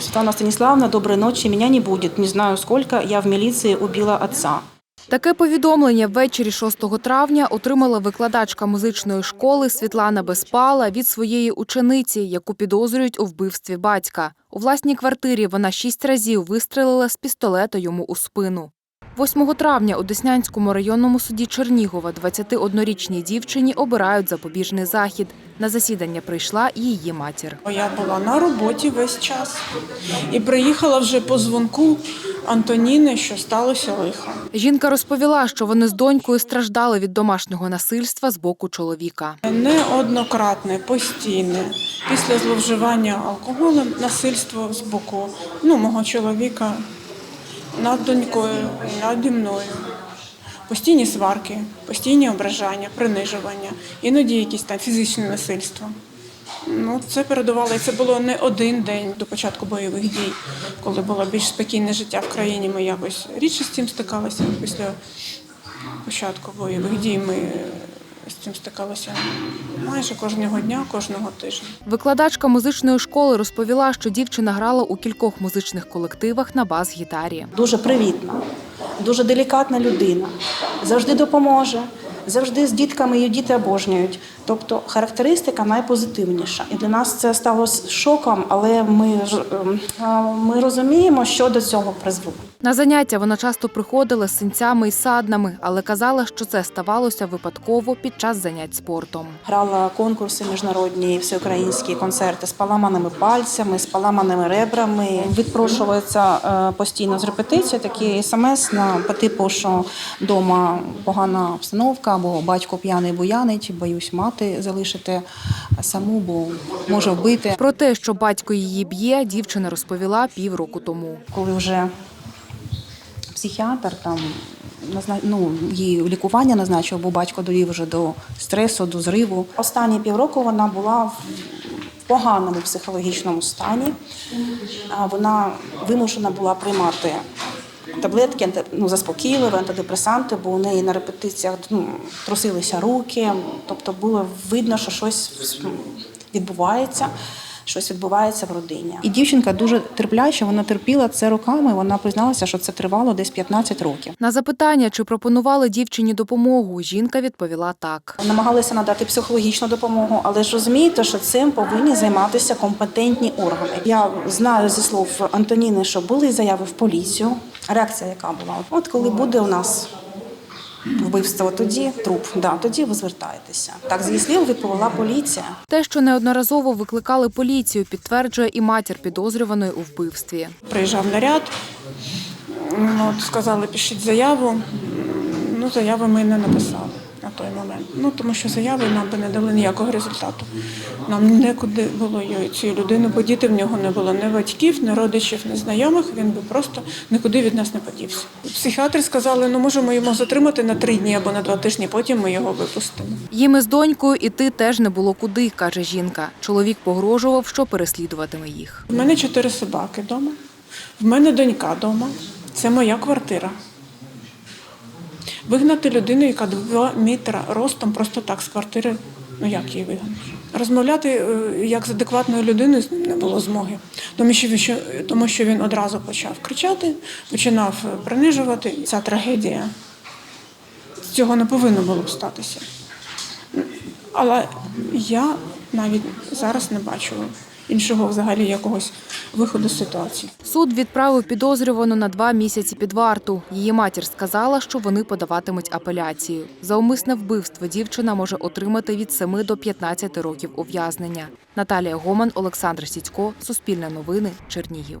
Светлана Станиславовна, доброй ночи, меня не будет. Не знаю сколько, я в милиции убила отца. Таке повідомлення ввечері 6 травня отримала викладачка музичної школи Світлана Безпала від своєї учениці, яку підозрюють у вбивстві батька. У власній квартирі вона шість разів вистрелила з пістолета йому у спину. 8 травня у Деснянському районному суді Чернігова 21-річній дівчині обирають запобіжний захід. На засідання прийшла і її матір. Я була на роботі весь час і приїхала вже по дзвонку Антоніни, що сталося лихо. Жінка розповіла, що вони з донькою страждали від домашнього насильства з боку чоловіка. Неоднократне, постійне, після зловживання алкоголем, насильство з боку ну, мого чоловіка над донькою, наді мною. Постійні сварки, постійні ображання, принижування, іноді якісь там фізичне насильство. Ну, це передувало, і це було не один день до початку бойових дій, коли було більш спокійне життя в країні. Ми якось рідше з цим стикалися. Після початку бойових дій ми з цим стикалися майже кожного дня, кожного тижня. Викладачка музичної школи розповіла, що дівчина грала у кількох музичних колективах на бас-гітарі. Дуже привітна, дуже делікатна людина. Завжди допоможе, завжди з дітками її діти обожнюють. Тобто характеристика найпозитивніша. І для нас це стало шоком, але ми, ем, ми розуміємо, що до цього призвело. На заняття вона часто приходила з синцями і саднами, але казала, що це ставалося випадково під час занять спортом. Грала конкурси міжнародні, всеукраїнські концерти з поламаними пальцями, з поламаними ребрами. Відпрошується е, постійно з репетиції такі смс на по типу, що вдома погана обстановка, або батько п'яний буянить, боюсь мати залишити саму, бо може вбити. Про те, що батько її б'є, дівчина розповіла півроку тому. Коли вже психіатр там ну, її лікування назначив, бо батько довів вже до стресу, до зриву. Останні півроку вона була в поганому психологічному стані. Вона вимушена була приймати таблетки, ну, заспокійливі, антидепресанти, бо у неї на репетиціях ну, трусилися руки. Тобто було видно, що щось відбувається. Щось відбувається в родині. І дівчинка дуже терпляча, вона терпіла це роками. Вона призналася, що це тривало десь 15 років. На запитання, чи пропонували дівчині допомогу, жінка відповіла так. Намагалися надати психологічну допомогу, але ж розумієте, що цим повинні займатися компетентні органи. Я знаю зі слов Антоніни, що були заяви в поліцію. Реакція яка була? От коли буде у нас вбивство, тоді труп, да, тоді ви звертаєтеся. Так, з її слів відповіла поліція. Те, що неодноразово викликали поліцію, підтверджує і матір підозрюваної у вбивстві. Приїжджав наряд, ну, от сказали, пишіть заяву. Ну, заяви ми не написали на той момент. Ну, тому що заяви нам би не дали ніякого результату. Нам некуди було цю людину подіти, в нього не було ні батьків, ні родичів, ні знайомих, він би просто нікуди від нас не подівся. Психіатри сказали, ну можемо його затримати на три дні або на два тижні, потім ми його випустимо. Їм із донькою іти теж не було куди, каже жінка. Чоловік погрожував, що переслідуватиме їх. В мене чотири собаки вдома, в мене донька вдома. Це моя квартира. Вигнати людину, яка 2 метри ростом, просто так з квартири, ну як її вигнати? Розмовляти е, як з адекватною людиною не було змоги, тому що, він тому що він одразу почав кричати, починав е, принижувати. Ця трагедія. Цього не повинно було статися. Але я навіть зараз не бачу іншого взагалі якогось виходу з ситуації. Суд відправив підозрювану на два місяці під варту. Її матір сказала, що вони подаватимуть апеляцію. За умисне вбивство дівчина може отримати від 7 до 15 років ув'язнення. Наталія Гоман, Олександр Сідько, Суспільне новини, Чернігів.